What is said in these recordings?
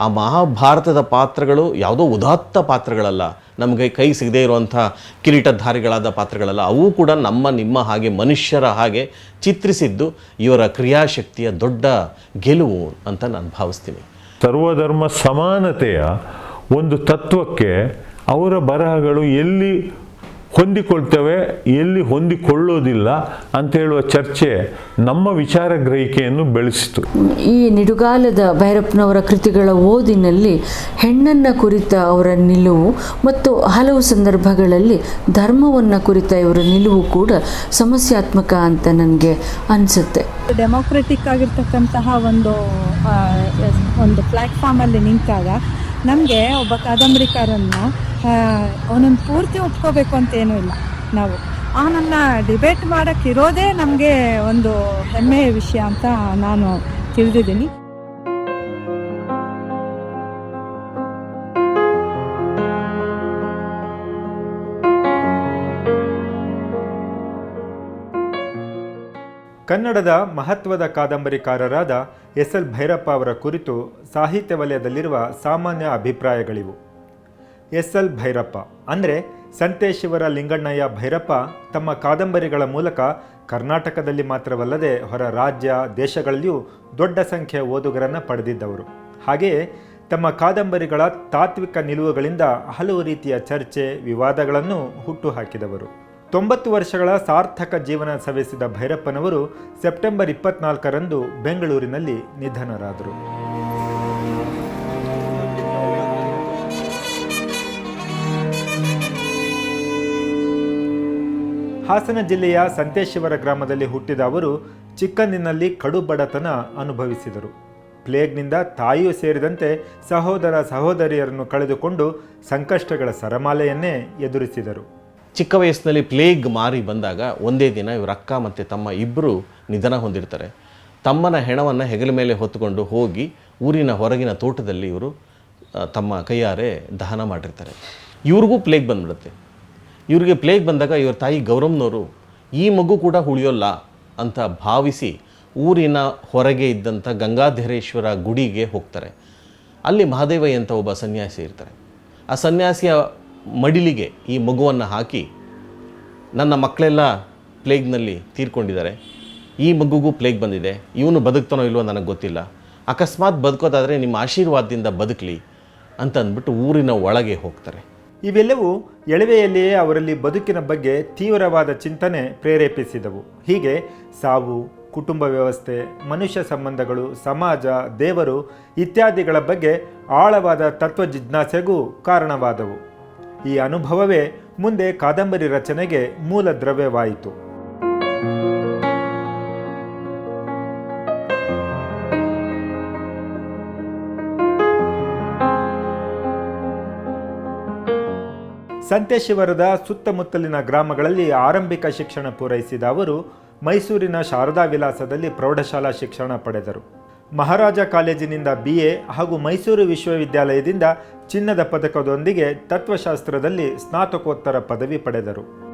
ಆ ಮಹಾಭಾರತದ ಪಾತ್ರಗಳು ಯಾವುದೋ ಉದಾತ್ತ ಪಾತ್ರಗಳಲ್ಲ. ನಮಗೆ ಕೈ ಸಿಗದೇ ಇರುವಂಥ ಕಿರೀಟಧಾರಿಗಳಾದ ಪಾತ್ರಗಳಲ್ಲ. ಅವು ಕೂಡ ನಮ್ಮ, ನಿಮ್ಮ ಹಾಗೆ ಮನುಷ್ಯರ ಹಾಗೆ ಚಿತ್ರಿಸಿದ್ದು ಇವರ ಕ್ರಿಯಾಶಕ್ತಿಯ ದೊಡ್ಡ ಗೆಲುವು ಅಂತ ನಾನು ಭಾವಿಸ್ತೀನಿ. ಸರ್ವಧರ್ಮ ಸಮಾನತೆಯ ಒಂದು ತತ್ವಕ್ಕೆ ಅವರ ಬರಹಗಳು ಎಲ್ಲಿ ಹೊಂದಿಕೊಳ್ತವೆ ಎಲ್ಲಿ ಹೊಂದಿಕೊಳ್ಳೋದಿಲ್ಲ ಅಂತ ಹೇಳುವ ಚರ್ಚೆ ನಮ್ಮ ವಿಚಾರ ಗ್ರಹಿಕೆಯನ್ನು ಬೆಳೆಸಿತು. ಈ ನಿಡುಗಾಲದ ಭೈರಪ್ಪನವರ ಕೃತಿಗಳ ಓದಿನಲ್ಲಿ ಹೆಣ್ಣನ್ನು ಕುರಿತ ಅವರ ನಿಲುವು ಮತ್ತು ಹಲವು ಸಂದರ್ಭಗಳಲ್ಲಿ ಧರ್ಮವನ್ನು ಕುರಿತ ಇವರ ನಿಲುವು ಕೂಡ ಸಮಸ್ಯಾತ್ಮಕ ಅಂತ ನನಗೆ ಅನಿಸುತ್ತೆ. ಡೆಮೋಕ್ರೆಟಿಕ್ ಆಗಿರ್ತಕ್ಕಂತಹ ಒಂದು ಒಂದು ಪ್ಲಾಟ್ಫಾರ್ಮ್ ಪ್ಲ್ಯಾಟ್ಫಾರ್ಮಲ್ಲಿ ನಿಂತಾಗ ನಮಗೆ ಒಬ್ಬ ಕಾದಂಬರಿಕಾರನ್ನು ಅವನನ್ನು ಪೂರ್ತಿ ಒಪ್ಕೋಬೇಕು ಅಂತೇನೂ ಇಲ್ಲ ನಾವು. ಅವನನ್ನು ಡಿಬೇಟ್ ಮಾಡೋಕ್ಕಿರೋದೇ ನಮಗೆ ಒಂದು ಹೆಮ್ಮೆಯ ವಿಷಯ ಅಂತ ನಾನು ತಿಳಿದಿದ್ದೀನಿ. ಕನ್ನಡದ ಮಹತ್ವದ ಕಾದಂಬರಿಕಾರರಾದ ಎಸ್ ಎಲ್ ಭೈರಪ್ಪ ಅವರ ಕುರಿತು ಸಾಹಿತ್ಯ ವಲಯದಲ್ಲಿರುವ ಸಾಮಾನ್ಯ ಅಭಿಪ್ರಾಯಗಳಿವು. S L Bhyrappa. ಅಂದರೆ ಸಂತೇಶಿವರ ಲಿಂಗಣ್ಣಯ್ಯ ಭೈರಪ್ಪ ತಮ್ಮ ಕಾದಂಬರಿಗಳ ಮೂಲಕ ಕರ್ನಾಟಕದಲ್ಲಿ ಮಾತ್ರವಲ್ಲದೆ ಹೊರ ರಾಜ್ಯ, ದೇಶಗಳಲ್ಲಿಯೂ ದೊಡ್ಡ ಸಂಖ್ಯೆಯ ಓದುಗರನ್ನು ಪಡೆದಿದ್ದವರು. ಹಾಗೆಯೇ ತಮ್ಮ ಕಾದಂಬರಿಗಳ ತಾತ್ವಿಕ ನಿಲುವುಗಳಿಂದ ಹಲವು ರೀತಿಯ ಚರ್ಚೆ, ವಿವಾದಗಳನ್ನು ಹುಟ್ಟುಹಾಕಿದವರು. ತೊಂಬತ್ತು ವರ್ಷಗಳ ಸಾರ್ಥಕ ಜೀವನ ಸವೆಸಿದ ಭೈರಪ್ಪನವರು ಸೆಪ್ಟೆಂಬರ್ ಇಪ್ಪತ್ನಾಲ್ಕರಂದು ಬೆಂಗಳೂರಿನಲ್ಲಿ ನಿಧನರಾದರು. ಹಾಸನ ಜಿಲ್ಲೆಯ ಸಂತೇಶ್ವರ ಗ್ರಾಮದಲ್ಲಿ ಹುಟ್ಟಿದ ಅವರು ಚಿಕ್ಕಂದಿನಲ್ಲಿ ಕಡು ಬಡತನ ಅನುಭವಿಸಿದರು. ಪ್ಲೇಗ್ನಿಂದ ತಾಯಿಯೂ ಸೇರಿದಂತೆ ಸಹೋದರ ಸಹೋದರಿಯರನ್ನು ಕಳೆದುಕೊಂಡು ಸಂಕಷ್ಟಗಳ ಸರಮಾಲೆಯನ್ನೇ ಎದುರಿಸಿದರು. ಚಿಕ್ಕ ವಯಸ್ಸಿನಲ್ಲಿ ಪ್ಲೇಗ್ ಮಾರಿ ಬಂದಾಗ ಒಂದೇ ದಿನ ಇವರ ಅಕ್ಕ ಮತ್ತು ತಮ್ಮ ಇಬ್ಬರು ನಿಧನ ಹೊಂದಿರ್ತಾರೆ. ತಮ್ಮನ ಹೆಣವನ್ನು ಹೆಗಲ ಮೇಲೆ ಹೊತ್ತುಕೊಂಡು ಹೋಗಿ ಊರಿನ ಹೊರಗಿನ ತೋಟದಲ್ಲಿ ಇವರು ತಮ್ಮ ಕೈಯಾರೆ ದಹನ ಮಾಡಿರ್ತಾರೆ. ಇವ್ರಿಗೂ ಪ್ಲೇಗ್ ಬಂದ್ಬಿಡುತ್ತೆ. ಇವ್ರಿಗೆ ಪ್ಲೇಗ್ ಬಂದಾಗ ಇವ್ರ ತಾಯಿ ಗೌರಮ್ನವರು, ಈ ಮಗು ಕೂಡ ಉಳಿಯೋಲ್ಲ ಅಂತ ಭಾವಿಸಿ ಊರಿನ ಹೊರಗೆ ಇದ್ದಂಥ ಗಂಗಾಧರೇಶ್ವರ ಗುಡಿಗೆ ಹೋಗ್ತಾರೆ. ಅಲ್ಲಿ ಮಹಾದೇವಯ್ಯ ಅಂತ ಒಬ್ಬ ಸನ್ಯಾಸಿ ಇರ್ತಾರೆ. ಆ ಸನ್ಯಾಸಿಯ ಮಡಿಲಿಗೆ ಈ ಮಗುವನ್ನು ಹಾಕಿ ನನ್ನ ಮಕ್ಕಳೆಲ್ಲ ಪ್ಲೇಗ್ನಲ್ಲಿ ತೀರ್ಕೊಂಡಿದ್ದಾರೆ. ಈ ಮಗುಗೂ ಪ್ಲೇಗ್ ಬಂದಿದೆ. ಇವನು ಬದುಕ್ತಾನೋ ಇಲ್ವೋ ನನಗೆ ಗೊತ್ತಿಲ್ಲ. ಅಕಸ್ಮಾತ್ ಬದುಕೋದಾದರೆ ನಿಮ್ಮ ಆಶೀರ್ವಾದದಿಂದ ಬದುಕಲಿ ಅಂತ ಅಂದ್ಬಿಟ್ಟು ಊರಿನ ಒಳಗೆ ಹೋಗ್ತಾರೆ. ಇವೆಲ್ಲವೂ ಎಳವೆಯಲ್ಲಿಯೇ ಅವರಲ್ಲಿ ಬದುಕಿನ ಬಗ್ಗೆ ತೀವ್ರವಾದ ಚಿಂತನೆ ಪ್ರೇರೇಪಿಸಿದವು. ಹೀಗೆ ಸಾವು, ಕುಟುಂಬ ವ್ಯವಸ್ಥೆ, ಮನುಷ್ಯ ಸಂಬಂಧಗಳು, ಸಮಾಜ, ದೇವರು ಇತ್ಯಾದಿಗಳ ಬಗ್ಗೆ ಆಳವಾದ ತತ್ವ ಜಿಜ್ಞಾಸೆಗೂ ಕಾರಣವಾದವು. ಈ ಅನುಭವವೇ ಮುಂದೆ ಕಾದಂಬರಿ ರಚನೆಗೆ ಮೂಲ ದ್ರವ್ಯವಾಯಿತು. ಸಂತೇಶಿವರದ ಸುತ್ತಮುತ್ತಲಿನ ಗ್ರಾಮಗಳಲ್ಲಿ ಆರಂಭಿಕ ಶಿಕ್ಷಣ ಪೂರೈಸಿದ ಅವರು, ಮೈಸೂರಿನ ಶಾರದಾ ವಿಲಾಸದಲ್ಲಿ ಪ್ರೌಢಶಾಲಾ ಶಿಕ್ಷಣ ಪಡೆದರು. ಮಹಾರಾಜ ಕಾಲೇಜಿನಿಂದ ಬಿ ಎ ಹಾಗೂ ಮೈಸೂರು ವಿಶ್ವವಿದ್ಯಾಲಯದಿಂದ ಚಿನ್ನದ ಪದಕದೊಂದಿಗೆ ತತ್ವಶಾಸ್ತ್ರದಲ್ಲಿ ಸ್ನಾತಕೋತ್ತರ ಪದವಿ ಪಡೆದರು.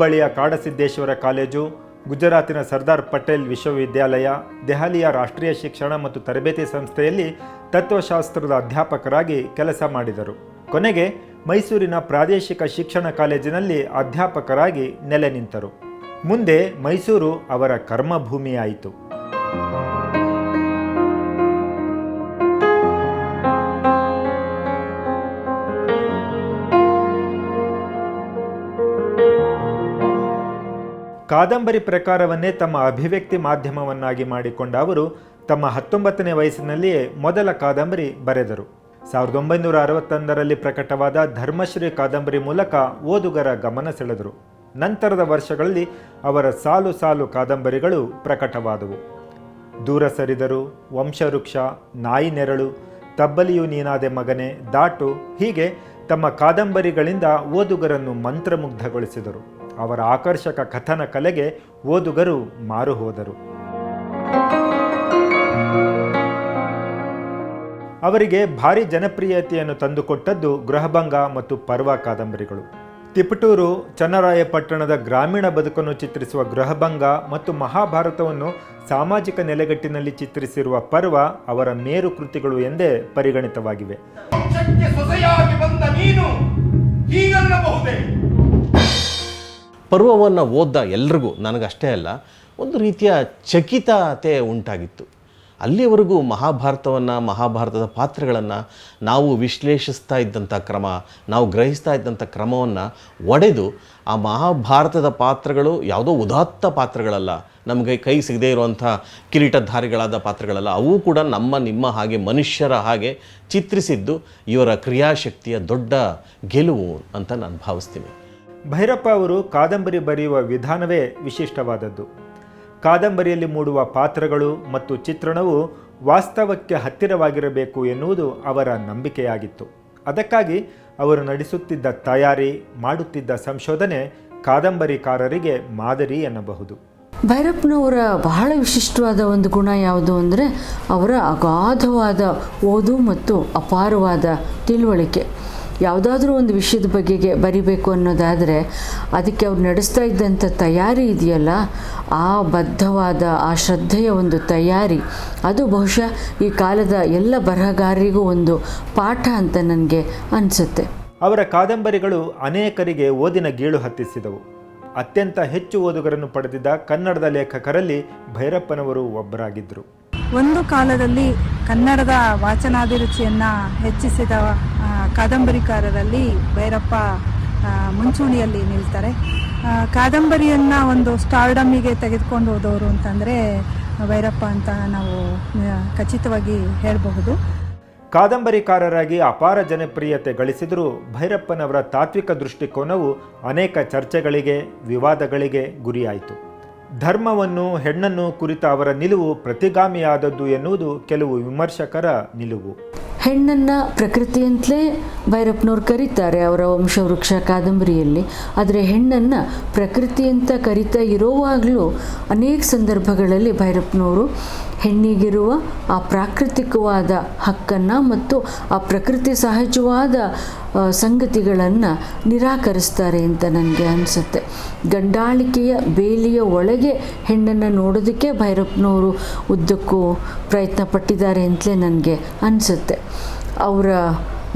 ಹುಬ್ಬಳ್ಳಿಯ ಕಾಡಸಿದ್ದೇಶ್ವರ ಕಾಲೇಜು, ಗುಜರಾತಿನ ಸರ್ದಾರ್ ಪಟೇಲ್ ವಿಶ್ವವಿದ್ಯಾಲಯ, ದೆಹಲಿಯ ರಾಷ್ಟ್ರೀಯ ಶಿಕ್ಷಣ ಮತ್ತು ತರಬೇತಿ ಸಂಸ್ಥೆಯಲ್ಲಿ ತತ್ವಶಾಸ್ತ್ರದ ಅಧ್ಯಾಪಕರಾಗಿ ಕೆಲಸ ಮಾಡಿದರು. ಕೊನೆಗೆ ಮೈಸೂರಿನ ಪ್ರಾದೇಶಿಕ ಶಿಕ್ಷಣ ಕಾಲೇಜಿನಲ್ಲಿ ಅಧ್ಯಾಪಕರಾಗಿ ನೆಲೆ ನಿಂತರು. ಮುಂದೆ ಮೈಸೂರು ಅವರ ಕರ್ಮಭೂಮಿಯಾಯಿತು. ಕಾದಂಬರಿ ಪ್ರಕಾರವನ್ನೇ ತಮ್ಮ ಅಭಿವ್ಯಕ್ತಿ ಮಾಧ್ಯಮವನ್ನಾಗಿ ಮಾಡಿಕೊಂಡ ಅವರು ತಮ್ಮ ಹತ್ತೊಂಬತ್ತನೇ ವಯಸ್ಸಿನಲ್ಲಿಯೇ ಮೊದಲ ಕಾದಂಬರಿ ಬರೆದರು. ಸಾವಿರದ ಒಂಬೈನೂರ ಅರವತ್ತೊಂದರಲ್ಲಿ ಪ್ರಕಟವಾದ ಧರ್ಮಶ್ರೀ ಕಾದಂಬರಿ ಮೂಲಕ ಓದುಗರ ಗಮನ ಸೆಳೆದರು. ನಂತರದ ವರ್ಷಗಳಲ್ಲಿ ಅವರ ಸಾಲು ಸಾಲು ಕಾದಂಬರಿಗಳು ಪ್ರಕಟವಾದವು. ದೂರ ಸರಿದರು, ವಂಶವೃಕ್ಷ, ನಾಯಿ ನೆರಳು, ತಬ್ಬಲಿಯು ನೀನಾದೆ ಮಗನೆ, ದಾಟು ಹೀಗೆ ತಮ್ಮ ಕಾದಂಬರಿಗಳಿಂದ ಓದುಗರನ್ನು ಮಂತ್ರಮುಗ್ಧಗೊಳಿಸಿದರು. ಅವರ ಆಕರ್ಷಕ ಕಥನ ಕಲೆಗೆ ಓದುಗರು ಮಾರುಹೋದರು ಅವರಿಗೆ ಭಾರಿ ಜನಪ್ರಿಯತೆಯನ್ನು ತಂದುಕೊಟ್ಟದ್ದು ಗೃಹಭಂಗ ಮತ್ತು ಪರ್ವ ಕಾದಂಬರಿಗಳು. ತಿಪಟೂರು, ಚನ್ನರಾಯಪಟ್ಟಣದ ಗ್ರಾಮೀಣ ಬದುಕನ್ನು ಚಿತ್ರಿಸುವ ಗೃಹಭಂಗ ಮತ್ತು ಮಹಾಭಾರತವನ್ನು ಸಾಮಾಜಿಕ ನೆಲೆಗಟ್ಟಿನಲ್ಲಿ ಚಿತ್ರಿಸಿರುವ ಪರ್ವ ಅವರ ಮೇರು ಕೃತಿಗಳು ಎಂದೇ ಪರಿಗಣಿತವಾಗಿವೆ. ಪರ್ವವನ್ನು ಓದ್ದ ಎಲ್ರಿಗೂ, ನನಗಷ್ಟೇ ಅಲ್ಲ, ಒಂದು ರೀತಿಯ ಚಕಿತತೆ ಉಂಟಾಗಿತ್ತು. ಅಲ್ಲಿವರೆಗೂ ಮಹಾಭಾರತವನ್ನು, ಮಹಾಭಾರತದ ಪಾತ್ರಗಳನ್ನು ನಾವು ವಿಶ್ಲೇಷಿಸ್ತಾ ಇದ್ದಂಥ ಕ್ರಮ, ನಾವು ಗ್ರಹಿಸ್ತಾ ಇದ್ದಂಥ ಕ್ರಮವನ್ನು ಒಡೆದು, ಆ ಮಹಾಭಾರತದ ಪಾತ್ರಗಳು ಯಾವುದೋ ಉದಾತ್ತ ಪಾತ್ರಗಳಲ್ಲ, ನಮಗೆ ಕೈ ಸಿಗದೇ ಇರುವಂಥ ಕಿರೀಟಧಾರಿಗಳಾದ ಪಾತ್ರಗಳಲ್ಲ, ಅವು ಕೂಡ ನಮ್ಮ, ನಿಮ್ಮ ಹಾಗೆ ಮನುಷ್ಯರ ಹಾಗೆ ಚಿತ್ರಿಸಿದ್ದು ಇವರ ಕ್ರಿಯಾಶಕ್ತಿಯ ದೊಡ್ಡ ಗೆಲುವು ಅಂತ ನಾನು ಭಾವಿಸ್ತೀನಿ. ಭೈರಪ್ಪ ಅವರು ಕಾದಂಬರಿ ಬರೆಯುವ ವಿಧಾನವೇ ವಿಶಿಷ್ಟವಾದದ್ದು. ಕಾದಂಬರಿಯಲ್ಲಿ ಮೂಡುವ ಪಾತ್ರಗಳು ಮತ್ತು ಚಿತ್ರಣವು ವಾಸ್ತವಕ್ಕೆ ಹತ್ತಿರವಾಗಿರಬೇಕು ಎನ್ನುವುದು ಅವರ ನಂಬಿಕೆಯಾಗಿತ್ತು. ಅದಕ್ಕಾಗಿ ಅವರು ನಡೆಸುತ್ತಿದ್ದ ತಯಾರಿ, ಮಾಡುತ್ತಿದ್ದ ಸಂಶೋಧನೆ ಕಾದಂಬರಿಕಾರರಿಗೆ ಮಾದರಿ ಎನ್ನಬಹುದು. ಭೈರಪ್ಪನವರ ಬಹಳ ವಿಶಿಷ್ಟವಾದ ಒಂದು ಗುಣ ಯಾವುದು ಅಂದರೆ ಅವರ ಅಗಾಧವಾದ ಓದು ಮತ್ತು ಅಪಾರವಾದ ತಿಳುವಳಿಕೆ. ಯಾವುದಾದ್ರೂ ಒಂದು ವಿಷಯದ ಬಗೆಗೆ ಬರಿಬೇಕು ಅನ್ನೋದಾದರೆ ಅದಕ್ಕೆ ಅವ್ರು ನಡೆಸ್ತಾ ಇದ್ದಂಥ ತಯಾರಿ ಇದೆಯಲ್ಲ ಆ ಬದ್ಧವಾದ ಆ ಶ್ರದ್ಧೆಯ ಒಂದು ತಯಾರಿ. ಅದು ಬಹುಶಃ ಈ ಕಾಲದ ಎಲ್ಲ ಬರಹಗಾರರಿಗೂ ಒಂದು ಪಾಠ ಅಂತ ನನಗೆ ಅನಿಸುತ್ತೆ. ಅವರ ಕಾದಂಬರಿಗಳು ಅನೇಕರಿಗೆ ಓದಿನ ಗೀಳು ಹತ್ತಿಸಿದವು. ಅತ್ಯಂತ ಹೆಚ್ಚು ಓದುಗರನ್ನು ಪಡೆದಿದ್ದ ಕನ್ನಡದ ಲೇಖಕರಲ್ಲಿ ಭೈರಪ್ಪನವರು ಒಬ್ಬರಾಗಿದ್ದರು. ಒಂದು ಕಾಲದಲ್ಲಿ ಕನ್ನಡದ ವಾಚನಾಭಿರುಚಿಯನ್ನು ಹೆಚ್ಚಿಸಿದ ಕಾದಂಬರಿಕಾರರಲ್ಲಿ ಭೈರಪ್ಪ ಮುಂಚೂಣಿಯಲ್ಲಿ ನಿಲ್ತಾರೆ. ಕಾದಂಬರಿಯನ್ನು ಒಂದು ಸ್ಟಾರ್ಡಮ್ಮಿಗೆ ತೆಗೆದುಕೊಂಡು ಹೋದವರು ಅಂತಂದರೆ ಭೈರಪ್ಪ ಅಂತ ನಾವು ಖಚಿತವಾಗಿ ಹೇಳಬಹುದು. ಕಾದಂಬರಿಕಾರರಾಗಿ ಅಪಾರ ಜನಪ್ರಿಯತೆ ಗಳಿಸಿದರೂ ಭೈರಪ್ಪನವರ ತಾತ್ವಿಕ ದೃಷ್ಟಿಕೋನವು ಅನೇಕ ಚರ್ಚೆಗಳಿಗೆ, ವಿವಾದಗಳಿಗೆ ಗುರಿಯಾಯಿತು. ಧರ್ಮವನ್ನು, ಹೆಣ್ಣನ್ನು ಕುರಿತ ಅವರ ನಿಲುವು ಪ್ರತಿಗಾಮಿಯಾದದ್ದು ಎನ್ನುವುದು ಕೆಲವು ವಿಮರ್ಶಕರ ನಿಲುವು. ಹೆಣ್ಣನ್ನು ಪ್ರಕೃತಿಯಂತಲೇ ಭೈರಪ್ಪನವ್ರು ಕರೀತಾರೆ ಅವರ ವಂಶವೃಕ್ಷ ಕಾದಂಬರಿಯಲ್ಲಿ. ಆದರೆ ಹೆಣ್ಣನ್ನು ಪ್ರಕೃತಿಯಂತ ಕರಿತಾ ಇರೋವಾಗಲೂ ಅನೇಕ ಸಂದರ್ಭಗಳಲ್ಲಿ ಭೈರಪ್ಪನವರು ಹೆಣ್ಣಿಗಿರುವ ಆ ಪ್ರಾಕೃತಿಕವಾದ ಹಕ್ಕನ್ನು ಮತ್ತು ಆ ಪ್ರಕೃತಿ ಸಹಜವಾದ ಸಂಗತಿಗಳನ್ನು ನಿರಾಕರಿಸ್ತಾರೆ ಅಂತ ನನಗೆ ಅನಿಸುತ್ತೆ. ಗಂಡಾಳಿಕೆಯ ಬೇಲಿಯ ಒಳಗೆ ಹೆಣ್ಣನ್ನು ನೋಡೋದಕ್ಕೆ ಭೈರಪ್ಪನವರು ಉದ್ದಕ್ಕೂ ಪ್ರಯತ್ನ ಪಟ್ಟಿದ್ದಾರೆ ಅಂತಲೇ ನನಗೆ ಅನಿಸುತ್ತೆ. ಅವರ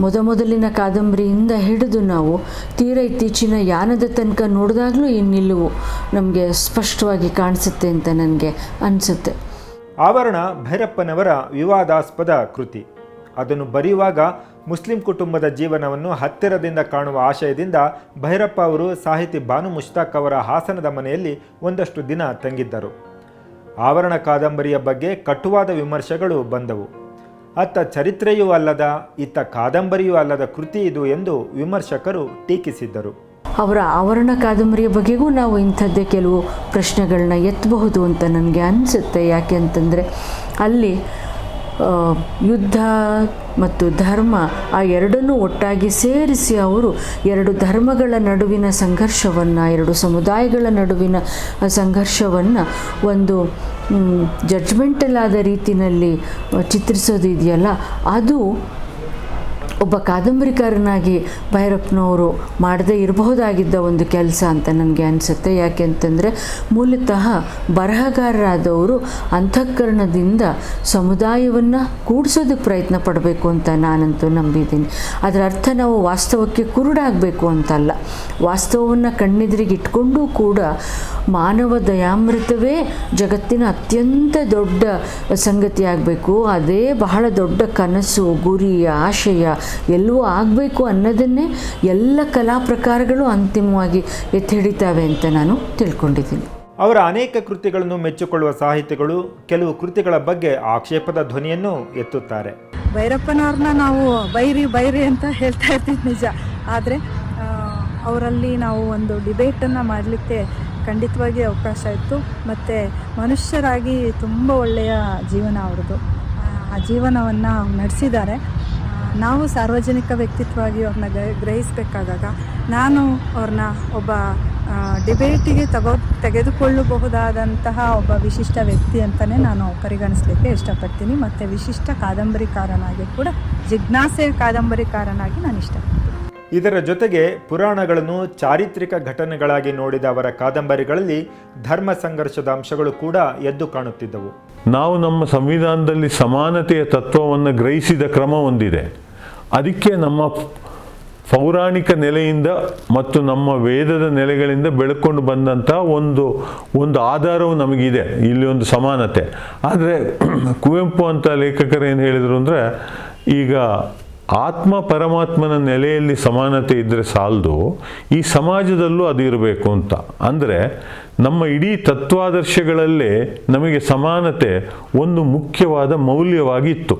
ಮೊದಮೊದಲಿನ ಕಾದಂಬರಿಯಿಂದ ಹಿಡಿದು ನಾವು ತೀರ ಇತ್ತೀಚಿನ ಯಾನದ ತನಕ ನೋಡಿದಾಗಲೂ ಈ ನಿಲುವು ನಮಗೆ ಸ್ಪಷ್ಟವಾಗಿ ಕಾಣಿಸುತ್ತೆ ಅಂತ ನನಗೆ ಅನಿಸುತ್ತೆ. ಆವರಣ ಭೈರಪ್ಪನವರ ವಿವಾದಾಸ್ಪದ ಕೃತಿ. ಅದನ್ನು ಬರೆಯುವಾಗ ಮುಸ್ಲಿಂ ಕುಟುಂಬದ ಜೀವನವನ್ನು ಹತ್ತಿರದಿಂದ ಕಾಣುವ ಆಶಯದಿಂದ ಭೈರಪ್ಪ ಅವರು ಸಾಹಿತಿ ಬಾನು ಮುಷ್ತಾಕ್ ಅವರ ಹಾಸನದ ಮನೆಯಲ್ಲಿ ಒಂದಷ್ಟು ದಿನ ತಂಗಿದ್ದರು. ಆವರಣ ಕಾದಂಬರಿಯ ಬಗ್ಗೆ ಕಟುವಾದ ವಿಮರ್ಶೆಗಳು ಬಂದವು. ಅತ್ತ ಚರಿತ್ರೆಯೂ ಅಲ್ಲದ, ಇತ್ತ ಕಾದಂಬರಿಯೂ ಅಲ್ಲದ ಕೃತಿ ಇದು ಎಂದು ವಿಮರ್ಶಕರು ಟೀಕಿಸಿದ್ದರು. ಅವರ ಆವರಣ ಕಾದಂಬರಿಯ ಬಗ್ಗೆಗೂ ನಾವು ಇಂಥದ್ದೇ ಕೆಲವು ಪ್ರಶ್ನೆಗಳನ್ನ ಎತ್ತಬಹುದು ಅಂತ ನನಗೆ ಅನಿಸುತ್ತೆ. ಯಾಕೆ ಅಂತಂದರೆ ಅಲ್ಲಿ ಯುದ್ಧ ಮತ್ತು ಧರ್ಮ ಆ ಎರಡನ್ನೂ ಒಟ್ಟಾಗಿ ಸೇರಿಸಿ ಅವರು ಎರಡು ಧರ್ಮಗಳ ನಡುವಿನ ಸಂಘರ್ಷವನ್ನು, ಎರಡು ಸಮುದಾಯಗಳ ನಡುವಿನ ಸಂಘರ್ಷವನ್ನು ಒಂದು ಜಡ್ಜ್ಮೆಂಟಲ್ ಆದ ರೀತಿಯಲ್ಲಿ ಚಿತ್ರಿಸೋದು ಇದೆಯಲ್ಲ ಅದು ಒಬ್ಬ ಕಾದಂಬರಿಕಾರನಾಗಿ ಭೈರಪ್ಪನವರು ಮಾಡದೇ ಇರಬಹುದಾಗಿದ್ದ ಒಂದು ಕೆಲಸ ಅಂತ ನನಗೆ ಅನಿಸುತ್ತೆ. ಯಾಕೆ ಅಂತಂದರೆ, ಮೂಲತಃ ಬರಹಗಾರರಾದವರು ಅಂತಃಕರಣದಿಂದ ಸಮುದಾಯವನ್ನು ಕೂಡಿಸೋದಕ್ಕೆ ಪ್ರಯತ್ನ ಪಡಬೇಕು ಅಂತ ನಾನಂತೂ ನಂಬಿದ್ದೀನಿ. ಅದರ ಅರ್ಥ ನಾವು ವಾಸ್ತವಕ್ಕೆ ಕುರುಡಾಗಬೇಕು ಅಂತಲ್ಲ. ವಾಸ್ತವವನ್ನು ಕಣ್ಣೆದುರಿಗೆ ಇಟ್ಕೊಂಡು ಕೂಡ ಮಾನವ ದಯಾಮೃತವೇ ಜಗತ್ತಿನ ಅತ್ಯಂತ ದೊಡ್ಡ ಸಂಗತಿಯಾಗಬೇಕು. ಅದೇ ಬಹಳ ದೊಡ್ಡ ಕನಸು, ಗುರಿ, ಆಶಯ ಎಲ್ಲವೂ ಆಗಬೇಕು ಅನ್ನೋದನ್ನೇ ಎಲ್ಲ ಕಲಾ ಪ್ರಕಾರಗಳು ಅಂತಿಮವಾಗಿ ಎತ್ತಿ ಹಿಡಿತಾವೆ ಅಂತ ನಾನು ತಿಳ್ಕೊಂಡಿದ್ದೀನಿ. ಅವರ ಅನೇಕ ಕೃತಿಗಳನ್ನು ಮೆಚ್ಚಿಕೊಳ್ಳುವ ಸಾಹಿತಿಗಳು ಕೆಲವು ಕೃತಿಗಳ ಬಗ್ಗೆ ಆಕ್ಷೇಪದ ಧ್ವನಿಯನ್ನು ಎತ್ತುತ್ತಾರೆ. ಭೈರಪ್ಪನವ್ರನ್ನ ನಾವು ಬೈರಿ ಬೈರಿ ಅಂತ ಹೇಳ್ತಾ ಇರ್ತೀವಿ ನಿಜ. ಆದರೆ ಅವರಲ್ಲಿ ನಾವು ಒಂದು ಡಿಬೇಟನ್ನು ಮಾಡಲಿಕ್ಕೆ ಖಂಡಿತವಾಗಿ ಅವಕಾಶ ಇತ್ತು. ಮತ್ತು ಮನುಷ್ಯರಾಗಿ ತುಂಬ ಒಳ್ಳೆಯ ಜೀವನ ಅವ್ರದ್ದು. ಆ, ಆ ಜೀವನವನ್ನು ನಡೆಸಿದ್ದಾರೆ. ನಾವು ಸಾರ್ವಜನಿಕ ವ್ಯಕ್ತಿತ್ವವಾಗಿ ಅವ್ರನ್ನ ಗ್ರಹಿಸಬೇಕಾದಾಗ ನಾನು ಅವ್ರನ್ನ ಒಬ್ಬ ಡಿಬೇಟಿಗೆ ತಗೋ, ತೆಗೆದುಕೊಳ್ಳಬಹುದಾದಂತಹ ಒಬ್ಬ ವಿಶಿಷ್ಟ ವ್ಯಕ್ತಿ ಅಂತಲೇ ನಾನು ಪರಿಗಣಿಸಲಿಕ್ಕೆ ಇಷ್ಟಪಡ್ತೀನಿ. ಮತ್ತು ವಿಶಿಷ್ಟ ಕಾದಂಬರಿಕಾರನಾಗಿ ಕೂಡ ಜಿಜ್ಞಾಸೆಯ ಕಾದಂಬರಿಕಾರನಾಗಿ ನಾನು ಇಷ್ಟಪಡ್ತೀನಿ ಇದರ ಜೊತೆಗೆ ಪುರಾಣಗಳನ್ನು ಚಾರಿತ್ರಿಕ ಘಟನೆಗಳಾಗಿ ನೋಡಿದ ಅವರ ಕಾದಂಬರಿಗಳಲ್ಲಿ ಧರ್ಮ ಸಂಘರ್ಷದ ಅಂಶಗಳು ಕೂಡ ಎದ್ದು ಕಾಣುತ್ತಿದ್ದವು. ನಾವು ನಮ್ಮ ಸಂವಿಧಾನದಲ್ಲಿ ಸಮಾನತೆಯ ತತ್ವವನ್ನು ಗ್ರಹಿಸಿದ ಕ್ರಮ ಹೊಂದಿದೆ ಅದಕ್ಕೆ ನಮ್ಮ ಪೌರಾಣಿಕ ನೆಲೆಯಿಂದ ಮತ್ತು ನಮ್ಮ ವೇದದ ನೆಲೆಗಳಿಂದ ಬೆಳ್ಕೊಂಡು ಬಂದಂಥ ಒಂದು ಒಂದು ಆಧಾರವು ನಮಗಿದೆ. ಇಲ್ಲಿ ಒಂದು ಸಮಾನತೆ. ಆದರೆ ಕುವೆಂಪು ಅಂತ ಲೇಖಕರು ಏನು ಹೇಳಿದರು ಅಂದರೆ, ಈಗ ಆತ್ಮ ಪರಮಾತ್ಮನ ನೆಲೆಯಲ್ಲಿ ಸಮಾನತೆ ಇದ್ದರೆ ಸಾಲದು, ಈ ಸಮಾಜದಲ್ಲೂ ಅದು ಇರಬೇಕು ಅಂತ. ಅಂದರೆ ನಮ್ಮ ಇಡೀ ತತ್ವಾದರ್ಶಗಳಲ್ಲೇ ನಮಗೆ ಸಮಾನತೆ ಒಂದು ಮುಖ್ಯವಾದ ಮೌಲ್ಯವಾಗಿತ್ತು.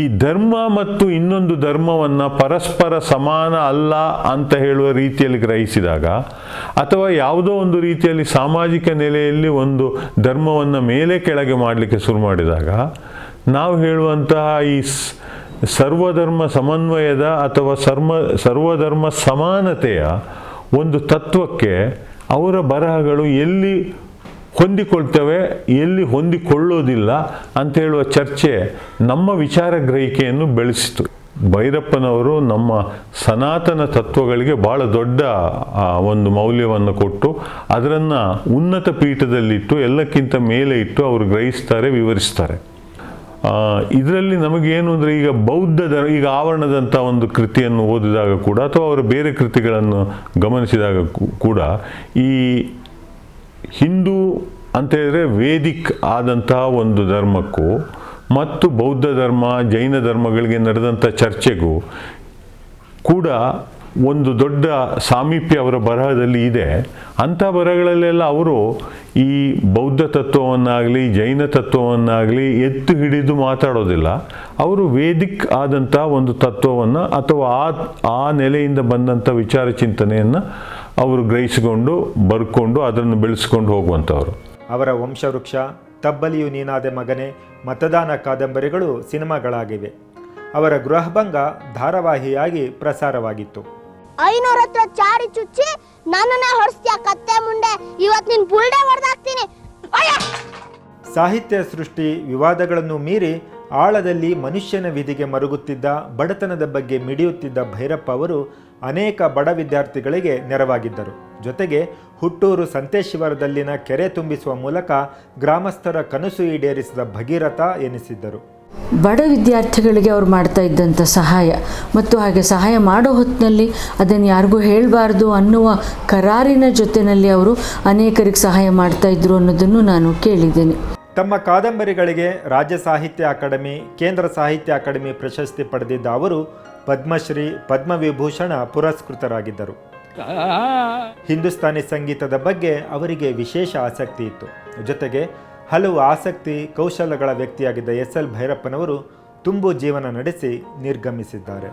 ಈ ಧರ್ಮ ಮತ್ತು ಇನ್ನೊಂದು ಧರ್ಮವನ್ನು ಪರಸ್ಪರ ಸಮಾನ ಅಲ್ಲ ಅಂತ ಹೇಳುವ ರೀತಿಯಲ್ಲಿ ಗ್ರಹಿಸಿದಾಗ, ಅಥವಾ ಯಾವುದೋ ಒಂದು ರೀತಿಯಲ್ಲಿ ಸಾಮಾಜಿಕ ನೆಲೆಯಲ್ಲಿ ಒಂದು ಧರ್ಮವನ್ನು ಮೇಲೆ ಕೆಳಗೆ ಮಾಡಲಿಕ್ಕೆ ಶುರು ಮಾಡಿದಾಗ, ನಾವು ಹೇಳುವಂತಹ ಈ ಸರ್ವಧರ್ಮ ಸಮನ್ವಯದ ಅಥವಾ ಸರ್ಮ, ಸರ್ವಧರ್ಮ ಸಮಾನತೆಯ ಒಂದು ತತ್ವಕ್ಕೆ ಅವರ ಬರಹಗಳು ಎಲ್ಲಿ ಹೊಂದಿಕೊಳ್ತವೆ, ಎಲ್ಲಿ ಹೊಂದಿಕೊಳ್ಳೋದಿಲ್ಲ ಅಂತ ಹೇಳುವ ಚರ್ಚೆ ನಮ್ಮ ವಿಚಾರ ಗ್ರಹಿಕೆಯನ್ನು ಬೆಳೆಸಿತು. ಭೈರಪ್ಪನವರು ನಮ್ಮ ಸನಾತನ ತತ್ವಗಳಿಗೆ ಭಾಳ ದೊಡ್ಡ ಒಂದು ಮೌಲ್ಯವನ್ನು ಕೊಟ್ಟು ಅದರನ್ನು ಉನ್ನತ ಪೀಠದಲ್ಲಿಟ್ಟು ಎಲ್ಲಕ್ಕಿಂತ ಮೇಲೆ ಇಟ್ಟು ಅವರು ಗ್ರಹಿಸ್ತಾರೆ, ವಿವರಿಸ್ತಾರೆ. ಇದರಲ್ಲಿ ನಮಗೇನು ಅಂದರೆ ಈಗ ಬೌದ್ಧ ಧರ್ಮ ಈಗ ಆವರಣದಂಥ ಒಂದು ಕೃತಿಯನ್ನು ಓದಿದಾಗ ಕೂಡ, ಅಥವಾ ಅವರ ಬೇರೆ ಕೃತಿಗಳನ್ನು ಗಮನಿಸಿದಾಗ ಕೂಡ, ಈ ಹಿಂದೂ ಅಂತ ಹೇಳಿದ್ರೆ ವೇದಿಕ್ ಆದಂತಹ ಒಂದು ಧರ್ಮಕ್ಕೂ, ಮತ್ತು ಬೌದ್ಧ ಧರ್ಮ, ಜೈನ ಧರ್ಮಗಳಿಗೆ ನಡೆದಂಥ ಚರ್ಚೆಗೂ ಕೂಡ ಒಂದು ದೊಡ್ಡ ಸಾಮೀಪ್ಯ ಅವರ ಬರಹದಲ್ಲಿ ಇದೆ. ಅಂಥ ಬರಹಗಳಲ್ಲೆಲ್ಲ ಅವರು ಈ ಬೌದ್ಧ ತತ್ವವನ್ನಾಗಲಿ, ಜೈನ ತತ್ವವನ್ನಾಗಲಿ ಎತ್ತು ಹಿಡಿದು ಮಾತಾಡೋದಿಲ್ಲ. ಅವರು ವೇದಿಕ್ ಆದಂಥ ಒಂದು ತತ್ವವನ್ನು ಅಥವಾ ಆ ಆ ನೆಲೆಯಿಂದ ಬಂದಂಥ ವಿಚಾರ ಚಿಂತನೆಯನ್ನು ಅವರು ಗ್ರಹಿಸಿಕೊಂಡು, ಬರ್ಕೊಂಡು ಅದನ್ನು ಬೆಳೆಸ್ಕೊಂಡು ಹೋಗುವಂಥವ್ರು. ಅವರ ವಂಶವೃಕ್ಷ, ತಬ್ಬಲಿಯು ನೀನಾದೆ ಮಗನೇ, ಮತದಾನ ಕಾದಂಬರಿಗಳು ಸಿನಿಮಾಗಳಾಗಿವೆ. ಅವರ ಗೃಹಭಂಗ ಧಾರಾವಾಹಿಯಾಗಿ ಪ್ರಸಾರವಾಗಿತ್ತು. ಐನೂರ ಹತ್ರ ಚಾರಿ ಚುಚ್ಚಿ ನನ್ನನ್ನ ಹೊರಸ್ತೀಯ ಕತ್ತೆ ಮುಂಡೆ? ಇವತ್ ನಿನ್ ಬುಲ್ಡೆ ಹೊಡೆದಾಕ್ತೀನಿ. ಸಾಹಿತ್ಯ ಸೃಷ್ಟಿ ವಿವಾದಗಳನ್ನು ಮೀರಿ ಆಳದಲ್ಲಿ ಮನುಷ್ಯನ ವಿಧಿಗೆ ಮರುಗುತ್ತಿದ್ದ, ಬಡತನದ ಬಗ್ಗೆ ಮಿಡಿಯುತ್ತಿದ್ದ ಭೈರಪ್ಪ ಅವರು ಅನೇಕ ಬಡ ವಿದ್ಯಾರ್ಥಿಗಳಿಗೆ ನೆರವಾಗಿದ್ದರು. ಜೊತೆಗೆ ಹುಟ್ಟೂರು ಸಂತೇಶ್ವರದಲ್ಲಿನ ಕೆರೆ ತುಂಬಿಸುವ ಮೂಲಕ ಗ್ರಾಮಸ್ಥರ ಕನಸು ಈಡೇರಿಸಿದ ಭಗೀರಥ ಎನಿಸಿದ್ದರು. ಬಡ ವಿದ್ಯಾರ್ಥಿಗಳಿಗೆ ಅವ್ರು ಮಾಡ್ತಾ ಇದ್ದಂಥ ಸಹಾಯ. ಮತ್ತು ಹಾಗೆ ಸಹಾಯ ಮಾಡೋ ಹೊತ್ತಿನಲ್ಲಿ ಅದನ್ನು ಯಾರಿಗೂ ಹೇಳಬಾರ್ದು ಅನ್ನುವ ಕರಾರಿನ ಜೊತೆಯಲ್ಲಿ ಅವರು ಅನೇಕರಿಗೆ ಸಹಾಯ ಮಾಡ್ತಾ ಇದ್ರು ಅನ್ನೋದನ್ನು ನಾನು ಕೇಳಿದ್ದೇನೆ. ತಮ್ಮ ಕಾದಂಬರಿಗಳಿಗೆ ರಾಜ್ಯ ಸಾಹಿತ್ಯ ಅಕಾಡೆಮಿ ಕೇಂದ್ರ ಸಾಹಿತ್ಯ ಅಕಾಡೆಮಿ ಪ್ರಶಸ್ತಿ ಪಡೆದಿದ್ದ ಅವರು ಪದ್ಮಶ್ರೀ ಪದ್ಮವಿಭೂಷಣ ಪುರಸ್ಕೃತರಾಗಿದ್ದರು. ಹಿಂದೂಸ್ತಾನಿ ಸಂಗೀತದ ಬಗ್ಗೆ ಅವರಿಗೆ ವಿಶೇಷ ಆಸಕ್ತಿ ಇತ್ತು. ಜೊತೆಗೆ ಹಲವು ಆಸಕ್ತಿ ಕೌಶಲಗಳ ವ್ಯಕ್ತಿಯಾಗಿದ್ದ ಎಸ್ ಎಲ್ ಭೈರಪ್ಪನವರು ತುಂಬು ಜೀವನ ನಡೆಸಿ ನಿರ್ಗಮಿಸಿದ್ದಾರೆ.